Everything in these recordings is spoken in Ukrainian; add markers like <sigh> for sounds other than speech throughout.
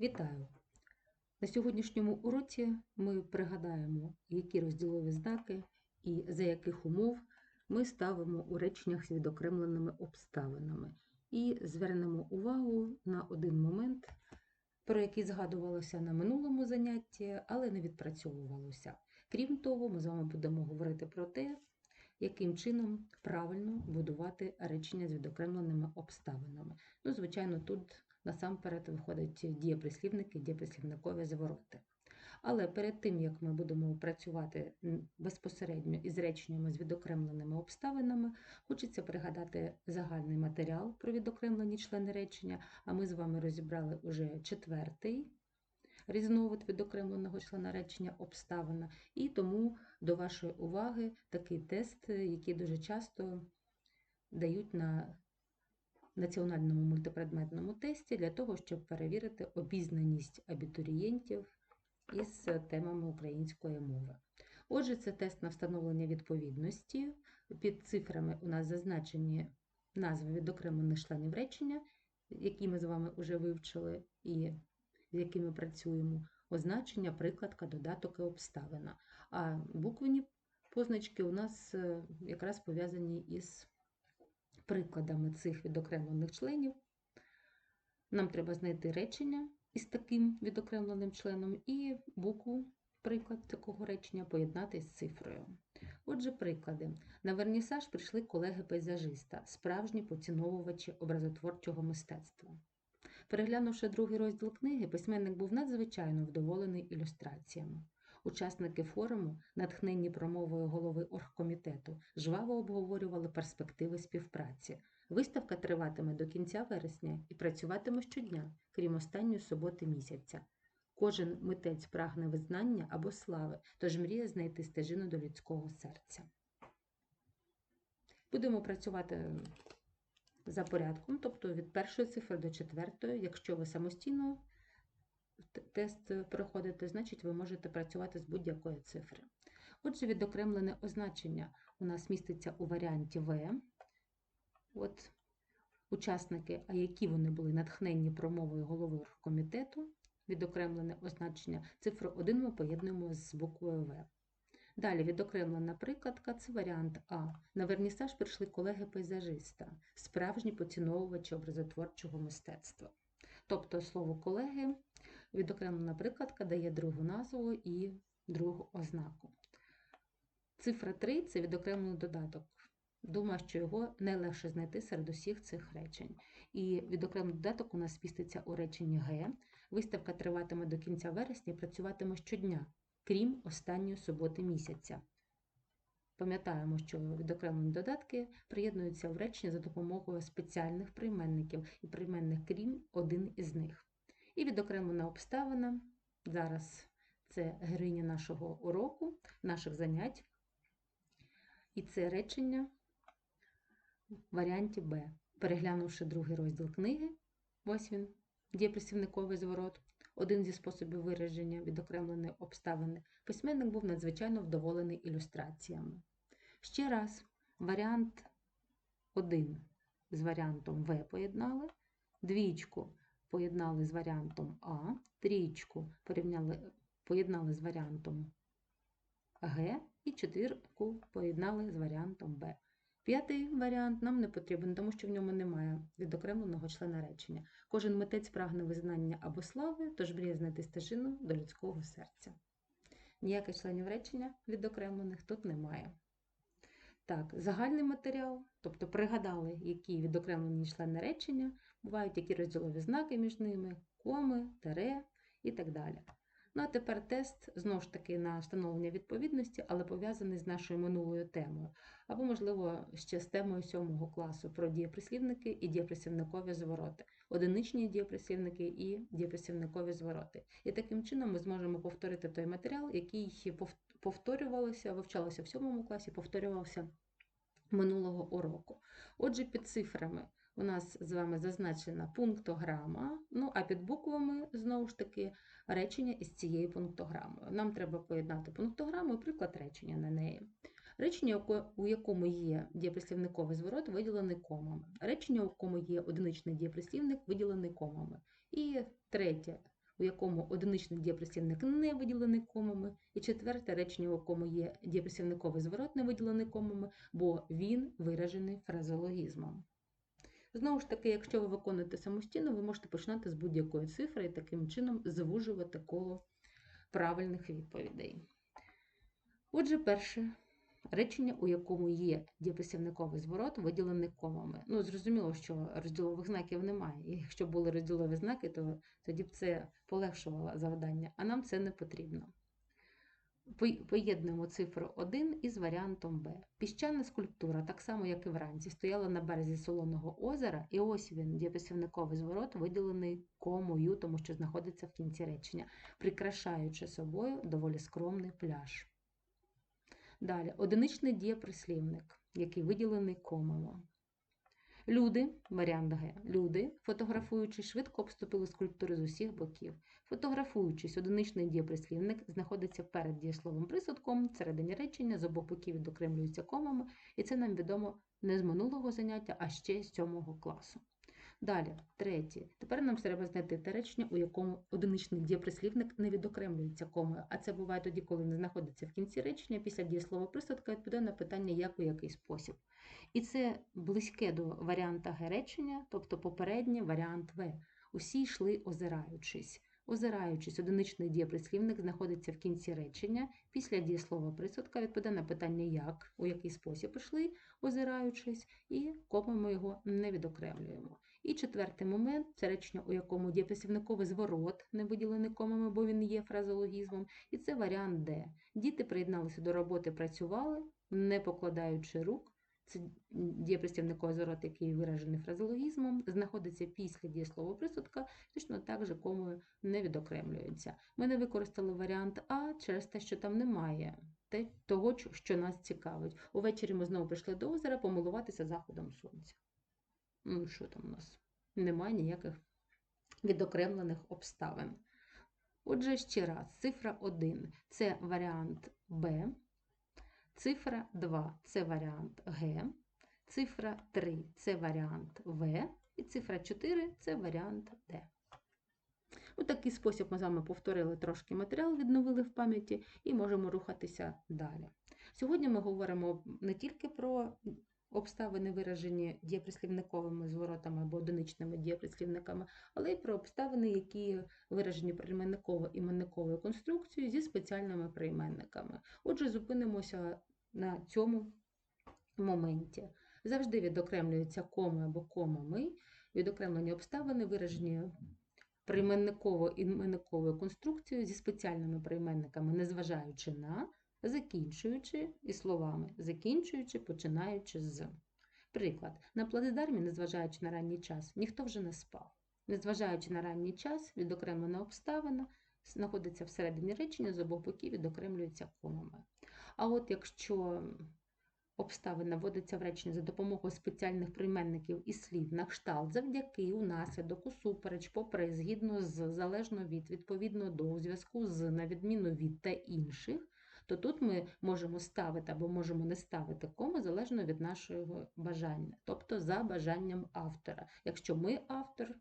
Вітаю! На сьогоднішньому уроці ми пригадаємо, які розділові знаки і за яких умов ми ставимо у реченнях з відокремленими обставинами. І звернемо увагу на один момент, про який згадувалося на минулому занятті, але не відпрацьовувалося. Крім того, ми з вами будемо говорити про те, яким чином правильно будувати речення з відокремленими обставинами. Ну, звичайно, тут насамперед виходять дієприслівники, дієприслівникові завороти. Але перед тим, як ми будемо працювати безпосередньо із реченнями з відокремленими обставинами, хочеться пригадати загальний матеріал про відокремлені члени речення, а ми з вами розібрали уже четвертий різновид відокремленого члена речення обставина, і тому до вашої уваги такий тест, який дуже часто дають на національному мультипредметному тесті для того, щоб перевірити обізнаність абітурієнтів із темами української мови. Отже, це тест на встановлення відповідності. Під цифрами у нас зазначені назви відокремлених членів речення, які ми з вами вже вивчили і з якими працюємо, означення, прикладка, додаток і обставина. А буквені позначки у нас е, якраз пов'язані із прикладами цих відокремлених членів. Нам треба знайти речення із таким відокремленим членом і букву, приклад такого речення, поєднати з цифрою. Отже, приклади. На вернісаж прийшли колеги-пейзажиста, справжні поціновувачі образотворчого мистецтва. Переглянувши другий розділ книги, письменник був надзвичайно вдоволений ілюстраціями. Учасники форуму, натхненні промовою голови оргкомітету, жваво обговорювали перспективи співпраці. Виставка триватиме до кінця вересня і працюватиме щодня, крім останньої суботи місяця. Кожен митець прагне визнання або слави, тож мріє знайти стежину до людського серця. Будемо працювати за порядком, тобто від першої цифри до четвертої, якщо ви самостійно тест проходите, значить ви можете працювати з будь-якої цифри. Отже, відокремлене означення у нас міститься у варіанті В. От учасники, а які вони були натхненні промовою голови комітету, відокремлене означення, цифру 1 ми поєднуємо з буквою В. Далі відокремлена прикладка це варіант А. На вернісаж прийшли колеги-пейзажиста, справжні поціновувачі образотворчого мистецтва. Тобто слово колеги, відокремлена прикладка дає другу назву і другу ознаку. Цифра 3 це відокремлений додаток. Думаю, що його найлегше знайти серед усіх цих речень. І відокремлений додаток у нас міститься у реченні Г. Виставка триватиме до кінця вересня і працюватиме щодня крім останньої суботи місяця. Пам'ятаємо, що відокремлені додатки приєднуються в речення за допомогою спеціальних прийменників і прийменник крім один із них. І відокремлена обставина, зараз це героїня нашого уроку, наших занять. І це речення в варіанті Б. Переглянувши другий розділ книги, ось він, дієприсівниковий зворот, один зі способів вираження відокремленої обставини, письменник був надзвичайно вдоволений ілюстраціями. Ще раз, варіант 1 з варіантом В поєднали, двічку поєднали з варіантом А, трічку порівняли, поєднали з варіантом Г і четвірку поєднали з варіантом Б. П'ятий варіант нам не потрібен, тому що в ньому немає відокремленого члена речення. Кожен митець прагне визнання або слави, тож мріє знайти стежину до людського серця. Ніяких членів речення відокремлених тут немає. Так, загальний матеріал, тобто пригадали, які відокремлені члени речення, бувають які розділові знаки між ними, коми, тере і так далі. Ну, а тепер тест, знову ж таки, на встановлення відповідності, але пов'язаний з нашою минулою темою. Або, можливо, ще з темою 7 класу про дієприслівники і дієприслівникові звороти, одиничні дієприслівники і дієприслівникові звороти. І таким чином ми зможемо повторити той матеріал, який повторювалося, вивчалося в 7 класі, повторювався минулого уроку. Отже, під цифрами у нас з вами зазначена пунктограма, ну а під буквами, знову ж таки, речення із цією пунктограмою. Нам треба поєднати пунктограму і приклад речення на неї. Речення, у якому є дієприслівниковий зворот, виділений комами. Речення, у якому є одиничний дієприслівник, виділений комами. І третє, у якому одиничний дієприслівник не виділений комами, і четверте речення, у якому є дієприслівниковий зворот не виділений комами, бо він виражений фразеологізмом. Знову ж таки, якщо ви виконуєте самостійно, ви можете починати з будь-якої цифри і таким чином звужувати коло правильних відповідей. Отже, перше речення, у якому є дієприслівниковий зворот, виділений комами. Ну, зрозуміло, що розділових знаків немає. І якщо були розділові знаки, то тоді б це полегшувало завдання, а нам це не потрібно. Поєднуємо цифру 1 із варіантом Б. Піщана скульптура, так само як і вранці, стояла на березі солоного озера, і ось він, дієприслівниковий зворот, виділений комою, тому що знаходиться в кінці речення, прикрашаючи собою доволі скромний пляж. Далі, одиничний дієприслівник, який виділений комами. Люди, варіант Г, люди, фотографуючи, швидко обступили скульптури з усіх боків. Фотографуючись, одиничний дієприслівник знаходиться перед дієсловим присудком, всередині речення, з обох боків відокремлюються комами, і це нам відомо не з минулого заняття, а ще з сьомого класу. Далі, третє. Тепер нам треба знайти те речення, у якому одиничний дієприслівник не відокремлюється комою, а це буває тоді, коли він знаходиться в кінці речення, після дієслова присадка відповідає на питання, як у який спосіб. І це близьке до варіанта Г речення, тобто попередній варіант В. Усі йшли озираючись. Озираючись, одиничний дієприслівник знаходиться в кінці речення. Після дієслова присудка відповідає на питання як, у який спосіб йшли, озираючись, і комами його не відокремлюємо. І четвертий момент це речення, у якому дієприслівниковий зворот не виділений комами, бо він є фразеологізмом. І це варіант Д. Діти приєдналися до роботи, працювали, не покладаючи рук. Це дієприслівниковий зворот, який виражений фразеологізмом, знаходиться після дієслова присудка, точно так же комою не відокремлюється. Ми не використали варіант А через те, що там немає те, того, що нас цікавить. Увечері ми знову прийшли до озера помилуватися заходом сонця. Ну, що там у нас? Немає ніяких відокремлених обставин. Отже, ще раз, цифра 1 це варіант Б, цифра 2 це варіант Г, цифра 3 це варіант В, і цифра 4 це варіант Д. У такий спосіб ми з вами повторили трошки матеріал, відновили в пам'яті і можемо рухатися далі. Сьогодні ми говоримо не тільки про обставини, виражені дієприслівниковими зворотами або одиничними дієприслівниками, але й про обставини, які виражені прийменниково-іменниковою конструкцією зі спеціальними прийменниками. Отже, зупинимося на цьому моменті. Завжди відокремлюються коми або комами, відокремлені обставини, виражені прийменниково-іменниковою конструкцією зі спеціальними прийменниками, незважаючи на, закінчуючи і словами, закінчуючи, починаючи з. Приклад. На плацдармі, незважаючи на ранній час, ніхто вже не спав. Незважаючи на ранній час, відокремлена обставина знаходиться всередині речення, з обох боків відокремлюється комами. А от якщо обставина вводиться в речення за допомогою спеціальних прийменників і слів на кшталт завдяки, унаслідок, усупереч, попри, згідно з, залежно від, відповідно до, зв'язку з, на відміну від та інших, то тут ми можемо ставити або можемо не ставити кому залежно від нашого бажання, тобто за бажанням автора. Якщо ми автор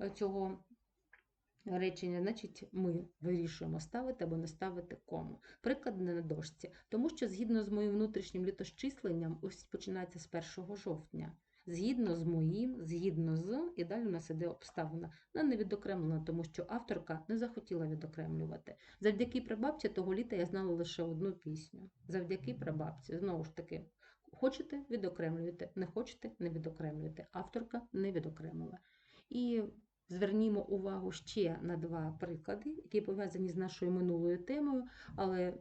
е, цього речення, значить ми вирішуємо ставити або не ставити кому. Приклад не на дошці. Тому що згідно з моїм внутрішнім літосчисленням, ось починається з 1 жовтня. Згідно з моїм, згідно з, і далі у нас іде обставина. Вона не відокремлена, тому що авторка не захотіла відокремлювати. Завдяки прабабці того літа я знала лише одну пісню. Завдяки прабабці. Знову ж таки, хочете відокремлюєте, не хочете не відокремлюєте. Авторка не відокремила. І звернімо увагу ще на два приклади, які пов'язані з нашою минулою темою, але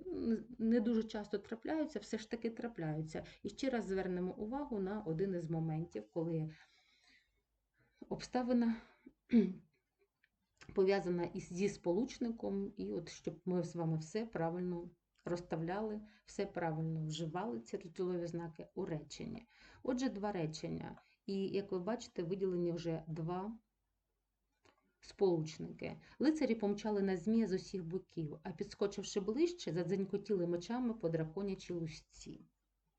не дуже часто трапляються, все ж таки трапляються. І ще раз звернемо увагу на один із моментів, коли обставина <clears throat> пов'язана із зі сполучником, і от щоб ми з вами все правильно розставляли, все правильно вживали ці розділові знаки у реченні. Отже, два речення. І як ви бачите, виділені вже два сполучники. Лицарі помчали на змія з усіх боків, а підскочивши ближче, задзенькотіли мечами по драконячій лусці.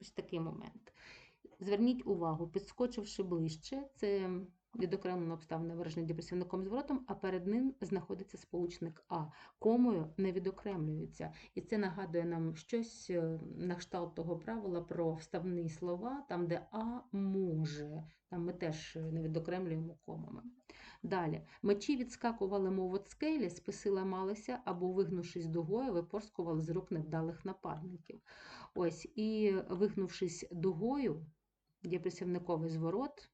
Ось такий момент. Зверніть увагу, підскочивши ближче, це відокремлено обставина виражена депресивником зворотом, а перед ним знаходиться сполучник А. Комою не відокремлюється. І це нагадує нам щось е, на кшталт того правила про вставні слова, там, де А може. Там ми теж не відокремлюємо комами. Далі. Мечі відскакували, мов от скелі, списи ламалися або, вигнувшись дугою, випорскували з рук невдалих нападників. Ось, і вигнувшись дугою, є присівниковий зворот,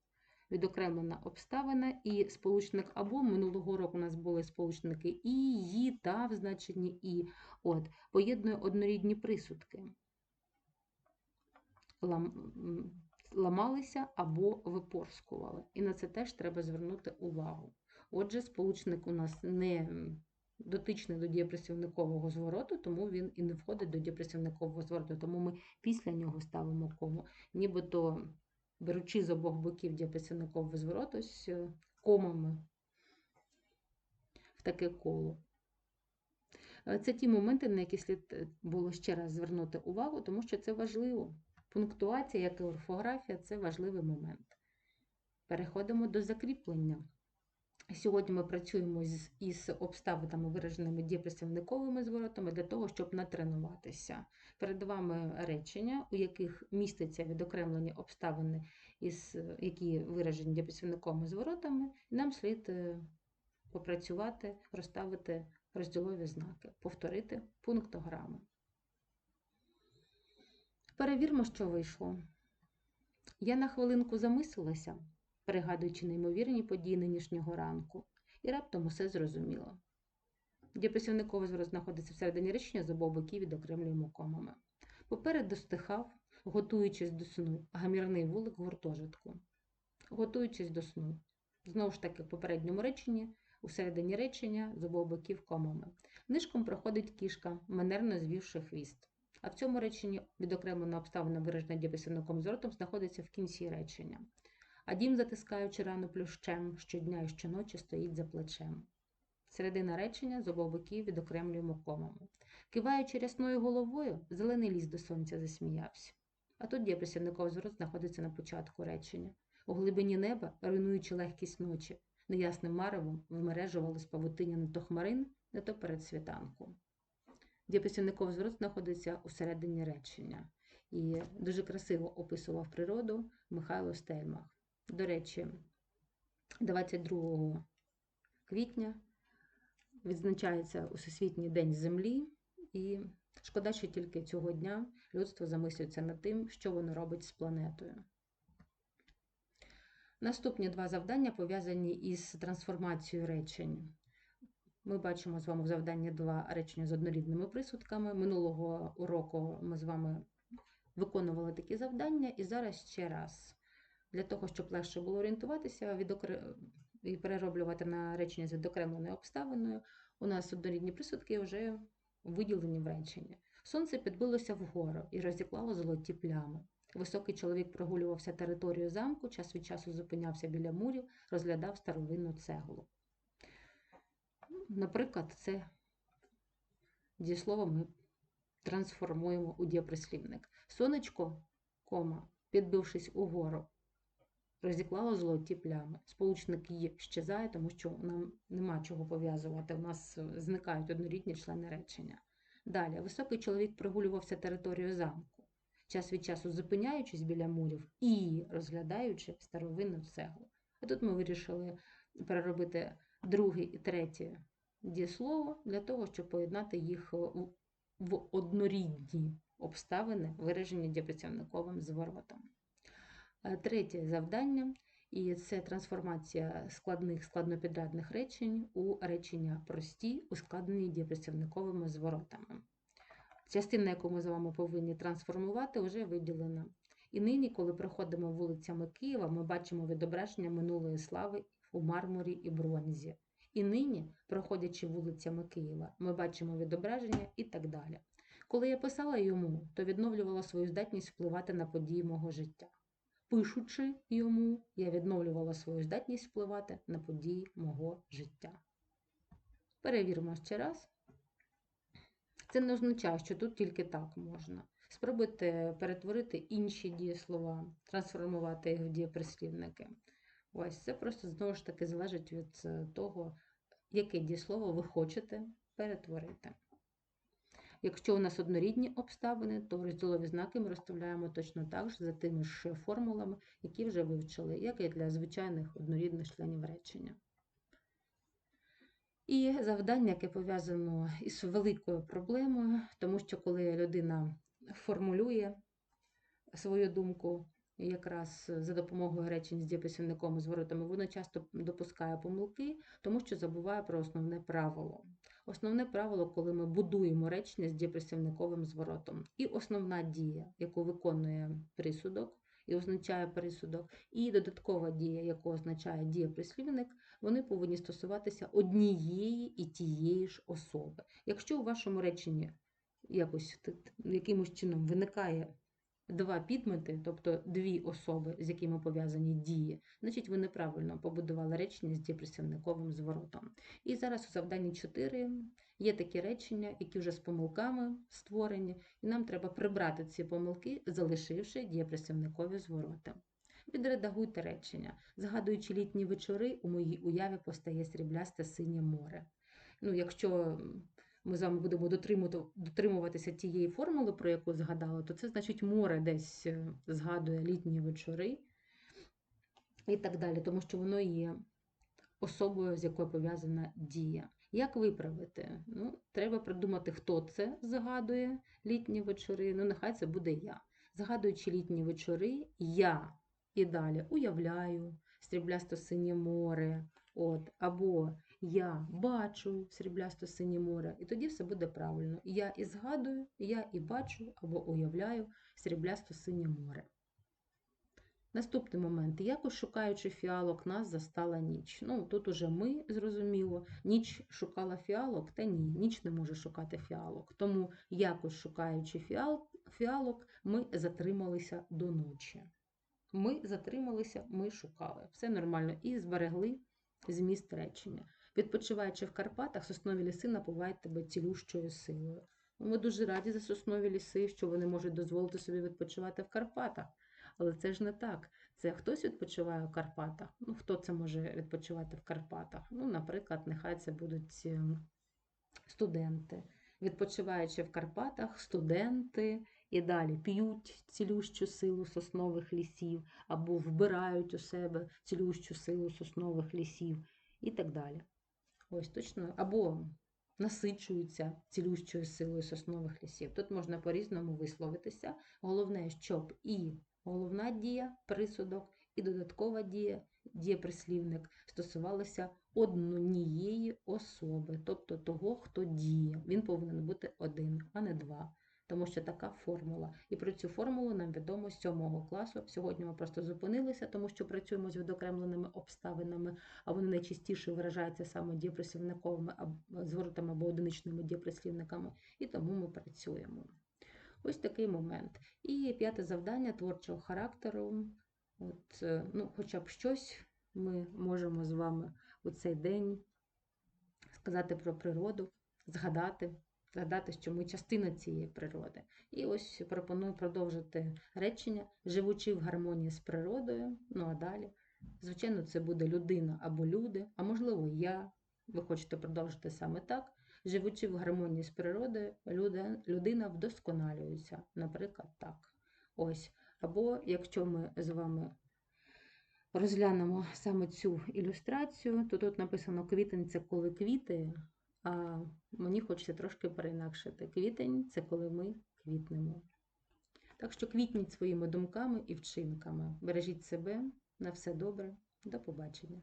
відокремлена обставина і сполучник або минулого року у нас були сполучники і, «ї», та в значенні і. От, поєднує однорідні присудки. Лам, ламалися або випорскували. І на це теж треба звернути увагу. Отже, сполучник у нас не дотичний до дієприсівникового звороту, тому він і не входить до дієприсівникового звороту, тому ми після нього ставимо кому. Нібито беручи з обох боків дієприсівникового звороту ось е, комами в таке коло. Е, Це ті моменти, на які слід е, було ще раз звернути увагу, тому що це важливо. Пунктуація, як і орфографія, це важливий момент. Переходимо до закріплення. Сьогодні ми працюємо з, із обставинами, вираженими дієприсівниковими зворотами, для того, щоб натренуватися. Перед вами речення, у яких містяться відокремлені обставини, із, які виражені дієприсівниковими зворотами, і нам слід е, попрацювати, розставити розділові знаки, повторити пунктограми. Перевірмо, що вийшло. Я на хвилинку замислилася, пригадуючи неймовірні події нинішнього ранку, і раптом усе зрозуміло. Дієприсівниковий зворот знаходиться всередині речення з обох боків відокремлюємо комами. Попереду стихав, готуючись до сну, гамірний вулик гуртожитку. Готуючись до сну. Знову ж таки, в попередньому реченні, у середині речення з обох боків комами. Нишком проходить кішка, манерно звівши хвіст. А в цьому реченні відокремлена обставина, виражена дієприсівником зворотом, знаходиться в кінці речення. А дім, затискаючи рану плющем, щодня і щоночі стоїть за плечем. Середина речення з обох боків відокремлюємо комами. Киваючи рясною головою, зелений ліс до сонця засміявся. А тут дієприсівниковий зворот знаходиться на початку речення. У глибині неба, руйнуючи легкість ночі, неясним маревом вмережувались павутиня не то хмарин, не то перед світанком. Дієприсівниковий зворот знаходиться у середині речення і дуже красиво описував природу Михайло Стельмах. До речі, 22 квітня відзначається Усесвітній день Землі, і шкода, що тільки цього дня людство замислюється над тим, що воно робить з планетою. Наступні два завдання пов'язані із трансформацією речень. Ми бачимо з вами в завданні два речення з однорідними присудками. Минулого уроку ми з вами виконували такі завдання, і зараз ще раз. Для того, щоб легше було орієнтуватися і перероблювати на речення з відокремленою обставиною, у нас однорідні присудки вже виділені в реченні. Сонце підбилося вгору і розіклало золоті плями. Високий чоловік прогулювався територію замку, час від часу зупинявся біля мурів, розглядав старовинну цеглу. Наприклад, це дієслово ми трансформуємо у дієприслівник. Сонечко, кома, підбившись угору, розіклало золоті плями. Сполучник «ї» щезає, тому що нам нема чого пов'язувати. У нас зникають однорідні члени речення. Далі, високий чоловік прогулювався територію замку, час від часу зупиняючись біля мурів і розглядаючи старовинну цеглу. А тут ми вирішили переробити друге і третє дієслово для того, щоб поєднати їх в однорідні обставини, виражені дієпрацівниковим зворотом. Третє завдання і це трансформація складних складнопідрядних речень у речення прості, ускладнені дієпрацівниковими зворотами. Частина, яку ми з вами повинні трансформувати, вже виділена. І нині, коли проходимо вулицями Києва, ми бачимо відображення минулої слави у мармурі і бронзі. І нині, проходячи вулицями Києва, ми бачимо відображення і так далі. Коли я писала йому, то відновлювала свою здатність впливати на події мого життя. Пишучи йому, я відновлювала свою здатність впливати на події мого життя. Перевіримо ще раз. Це не означає, що тут тільки так можна. Спробуйте перетворити інші дієслова, трансформувати їх в дієприслівники. Ось це просто знову ж таки залежить від е, того, яке дієслово ви хочете перетворити. Якщо у нас однорідні обставини, то розділові знаки ми розставляємо точно так же за тими ж формулами, які вже вивчили, як і для звичайних однорідних членів речення. І завдання, яке пов'язано із великою проблемою, тому що коли людина формулює свою думку якраз за допомогою речень з дієписівником і зворотами, вона часто допускає помилки, тому що забуває про основне правило. Основне правило, коли ми будуємо речення з дієприсівниковим зворотом. І основна дія, яку виконує присудок і означає присудок, і додаткова дія, яку означає дієприслівник, вони повинні стосуватися однієї і тієї ж особи. Якщо у вашому реченні якось якимось чином виникає два підмети, тобто дві особи, з якими пов'язані дії, значить ви неправильно побудували речення з дієприсівниковим зворотом. І зараз у завданні 4 є такі речення, які вже з помилками створені, і нам треба прибрати ці помилки, залишивши дієприсівникові звороти. Відредагуйте речення. Згадуючи літні вечори, у моїй уяві постає сріблясте синє море. Ну, якщо ми з вами будемо дотримуватися тієї формули, про яку згадала, то це значить море десь е, згадує літні вечори і так далі, тому що воно є особою, з якою пов'язана дія. Як виправити? Ну, треба придумати, хто це згадує літні вечори. Ну, нехай це буде я. Згадуючи літні вечори, я і далі уявляю сріблясто-синє море, от, або я бачу сріблясто-синє море, і тоді все буде правильно. Я і згадую, я і бачу або уявляю сріблясто-синє море. Наступний момент. Якось шукаючи фіалок, нас застала ніч. Ну, тут уже ми зрозуміло, ніч шукала фіалок, та ні, ніч не може шукати фіалок. Тому, якось шукаючи фіал, фіалок, ми затрималися до ночі. Ми затрималися, ми шукали. Все нормально. І зберегли зміст речення. Відпочиваючи в Карпатах, соснові ліси напувають тебе цілющою силою. Ми дуже раді за соснові ліси, що вони можуть дозволити собі відпочивати в Карпатах. Але це ж не так. Це хтось відпочиває в Карпатах. Ну, хто це може відпочивати в Карпатах? Ну, наприклад, нехай це будуть ем, студенти. Відпочиваючи в Карпатах, студенти і далі п'ють цілющу силу соснових лісів, або вбирають у себе цілющу силу соснових лісів і так далі. Ось точно, або насичуються цілющою силою соснових лісів. Тут можна по-різному висловитися. Головне, щоб і головна дія, присудок, і додаткова дія, дієприслівник стосувалися однієї особи, тобто того, хто діє. Він повинен бути один, а не два. Тому що така формула. І про цю формулу нам відомо з 7 класу. Сьогодні ми просто зупинилися, тому що працюємо з відокремленими обставинами, а вони найчастіше виражаються саме дієприслівниковими зворотами або одиничними дієприслівниками, і тому ми працюємо. Ось такий момент. І п'яте завдання творчого характеру. От, е, ну, хоча б щось ми можемо з вами у цей день сказати про природу, згадати, згадати, що ми частина цієї природи. І ось пропоную продовжити речення, живучи в гармонії з природою. Ну а далі, звичайно, це буде людина або люди, а можливо, я. Ви хочете продовжити саме так. Живучи в гармонії з природою, людина вдосконалюється, наприклад, так. Ось. Або якщо ми з вами розглянемо саме цю ілюстрацію, то тут написано квітень це коли квіти, мені хочеться трошки переінакшити. Квітень це коли ми квітнемо. Так що квітніть своїми думками і вчинками. Бережіть себе, на все добре, до побачення.